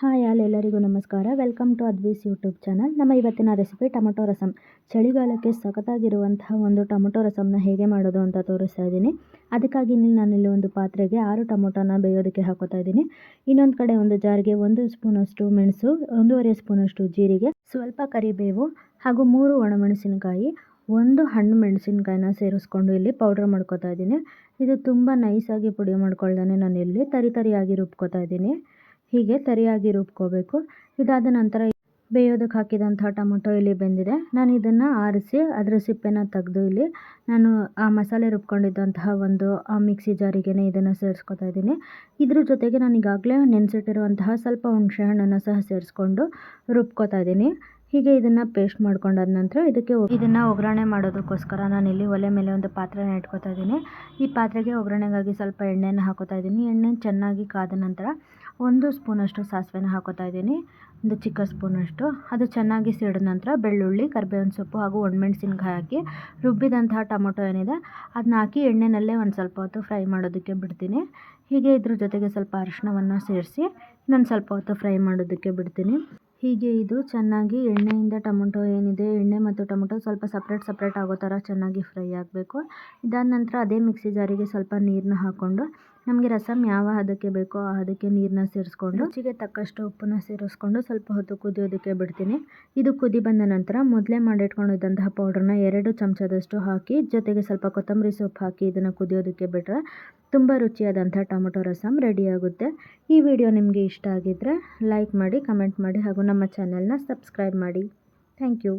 Hi all ಎಲ್ಲರಿಗೂ ನಮಸ್ಕಾರ. Welcome to ಅದ್ವೀಸ್ ಯೂಟ್ಯೂಬ್ ಚಾನಲ್. ನಮ್ಮ ಇವತ್ತಿನ ರೆಸಿಪಿ ಟೊಮೊಟೊ ರಸಮ್ ಚಳಿಗಾಲಕ್ಕೆ ಸಖತ್ತಾಗಿರುವಂತಹ ಒಂದು ಟೊಮೊಟೊ ರಸಮ್ನ ಹೇಗೆ ಮಾಡೋದು ಅಂತ ತೋರಿಸ್ತಾ ಇದ್ದೀನಿ. ಅದಕ್ಕಾಗಿ ಇಲ್ಲಿ ನಾನಿಲ್ಲಿ ಒಂದು ಪಾತ್ರೆಗೆ ಆರು ಟೊಮೊಟೊನ ಬೇಯೋದಕ್ಕೆ ಹಾಕೋತಾ ಇದ್ದೀನಿ. ಇನ್ನೊಂದು ಕಡೆ ಒಂದು ಜಾರ್ಗೆ ಒಂದು ಸ್ಪೂನಷ್ಟು ಮೆಣಸು, ಒಂದೂವರೆ ಸ್ಪೂನಷ್ಟು ಜೀರಿಗೆ, ಸ್ವಲ್ಪ ಕರಿಬೇವು ಹಾಗೂ ಮೂರು ಒಣಮೆಣಸಿನಕಾಯಿ, ಒಂದು ಹಣ್ಣು ಮೆಣಸಿನಕಾಯಿನ ಸೇರಿಸ್ಕೊಂಡು ಇಲ್ಲಿ ಪೌಡ್ರ್ ಮಾಡ್ಕೋತಾ ಇದ್ದೀನಿ. ಇದು ತುಂಬ ನೈಸಾಗಿ ಪುಡಿ ಮಾಡ್ಕೊಳ್ದೇ ನಾನು ಇಲ್ಲಿ ತರಿ ತರಿಯಾಗಿ ರುಬ್ಕೋತಾ ಇದ್ದೀನಿ. ಹೀಗೆ ತರಿಯಾಗಿ ರುಬ್ಕೋಬೇಕು. ಇದಾದ ನಂತರ ಬೇಯೋದಕ್ಕೆ ಹಾಕಿದಂಥ ಟೊಮೊಟೊ ಇಲ್ಲಿ ಬೆಂದಿದೆ. ನಾನು ಇದನ್ನು ಆರಿಸಿ ಅದರ ಸಿಪ್ಪೆನ ತೆಗೆದು ಇಲ್ಲಿ ನಾನು ಆ ಮಸಾಲೆ ರುಬ್ಕೊಂಡಿದ್ದಂತಹ ಒಂದು ಮಿಕ್ಸಿ ಜಾರಿಗೆ ಇದನ್ನು ಸೇರಿಸ್ಕೊತಾ ಇದ್ದೀನಿ. ಇದ್ರ ಜೊತೆಗೆ ನಾನು ಈಗಾಗಲೇ ನೆನೆಸಿಟ್ಟಿರುವಂತಹ ಸ್ವಲ್ಪ ಹುಣಸೆ ಹಣ್ಣನ್ನು ಸಹ ಸೇರಿಸ್ಕೊಂಡು ರುಬ್ಕೋತಾ ಇದ್ದೀನಿ. ಹೀಗೆ ಇದನ್ನು ಪೇಸ್ಟ್ ಮಾಡ್ಕೊಂಡಾದ ನಂತರ ಇದಕ್ಕೆ ಇದನ್ನು ಒಗ್ಗರಣೆ ಮಾಡೋದಕ್ಕೋಸ್ಕರ ನಾನು ಇಲ್ಲಿ ಒಲೆ ಮೇಲೆ ಒಂದು ಪಾತ್ರೆನ ಇಟ್ಕೊತಾ ಇದ್ದೀನಿ. ಈ ಪಾತ್ರೆಗೆ ಒಗ್ಗರಣೆಗಾಗಿ ಸ್ವಲ್ಪ ಎಣ್ಣೆನ ಹಾಕೋತಾ ಇದ್ದೀನಿ. ಎಣ್ಣೆ ಚೆನ್ನಾಗಿ ಕಾದ ನಂತರ ಒಂದು ಸ್ಪೂನಷ್ಟು ಸಾಸಿವೆನ ಹಾಕೋತಾ ಇದ್ದೀನಿ. ಒಂದು ಚಿಕ್ಕ ಸ್ಪೂನಷ್ಟು. ಅದು ಚೆನ್ನಾಗಿ ಸಿಡಿದ ನಂತರ ಬೆಳ್ಳುಳ್ಳಿ, ಕರಿಬೇವಿನ ಸೊಪ್ಪು ಹಾಗೂ ಒಣಮೆಣ್ಸಿನ್ಕಾಯಿ ಹಾಕಿ ರುಬ್ಬಿದಂತಹ ಟೊಮೊಟೊ ಏನಿದೆ ಅದನ್ನ ಹಾಕಿ ಎಣ್ಣೆನಲ್ಲೇ ಒಂದು ಸ್ವಲ್ಪ ಹೊತ್ತು ಫ್ರೈ ಮಾಡೋದಕ್ಕೆ ಬಿಡ್ತೀನಿ. ಹೀಗೆ ಇದ್ರ ಜೊತೆಗೆ ಸ್ವಲ್ಪ ಅರಿಶಿನವನ್ನು ಸೇರಿಸಿ ನಾನು ಸ್ವಲ್ಪ ಹೊತ್ತು ಫ್ರೈ ಮಾಡೋದಕ್ಕೆ ಬಿಡ್ತೀನಿ. ಹೀಗೆ ಇದು ಚೆನ್ನಾಗಿ ಎಣ್ಣೆಯಿಂದ ಟೊಮೊಟೊ ಏನಿದೆ, ಎಣ್ಣೆ ಮತ್ತು ಟೊಮೊಟೊ ಸ್ವಲ್ಪ ಸಪ್ರೇಟ್ ಸಪ್ರೇಟ್ ಆಗೋ ಥರ ಚೆನ್ನಾಗಿ ಫ್ರೈ ಆಗಬೇಕು. ಇದಾದ ನಂತರ ಅದೇ ಮಿಕ್ಸಿ ಜಾರಿಗೆ ಸ್ವಲ್ಪ ನೀರನ್ನ ಹಾಕ್ಕೊಂಡು, ನಮಗೆ ರಸಮ್ ಯಾವ ಹದಕ್ಕೆ ಬೇಕೋ ಆ ಹದಕ್ಕೆ ನೀರನ್ನ ಸೇರಿಸ್ಕೊಂಡು, ರುಚಿಗೆ ತಕ್ಕಷ್ಟು ಉಪ್ಪನ್ನ ಸೇರಿಸ್ಕೊಂಡು ಸ್ವಲ್ಪ ಹೊತ್ತು ಕುದಿಯೋದಕ್ಕೆ ಬಿಡ್ತೀನಿ. ಇದು ಕುದಿ ಬಂದ ನಂತರ ಮೊದಲೇ ಮಾಡಿಟ್ಕೊಂಡಿದ್ದಂತಹ ಪೌಡ್ರನ್ನ ಎರಡು ಚಮಚದಷ್ಟು ಹಾಕಿ, ಜೊತೆಗೆ ಸ್ವಲ್ಪ ಕೊತ್ತಂಬರಿ ಸೊಪ್ಪು ಹಾಕಿ ಇದನ್ನು ಕುದಿಯೋದಕ್ಕೆ ಬಿಟ್ಟರೆ ತುಂಬ ರುಚಿಯಾದಂಥ ಟೊಮೊಟೊ ರಸಮ್ ರೆಡಿಯಾಗುತ್ತೆ ಈ ವಿಡಿಯೋ ನಿಮಗೆ ಇಷ್ಟ ಆಗಿದ್ದರೆ ಲೈಕ್ ಮಾಡಿ, ಕಮೆಂಟ್ ಮಾಡಿ ಹಾಗೂ ನಮ್ಮ ಚಾನಲ್ನ ಸಬ್ಸ್ಕ್ರೈಬ್ ಮಾಡಿ. Thank you.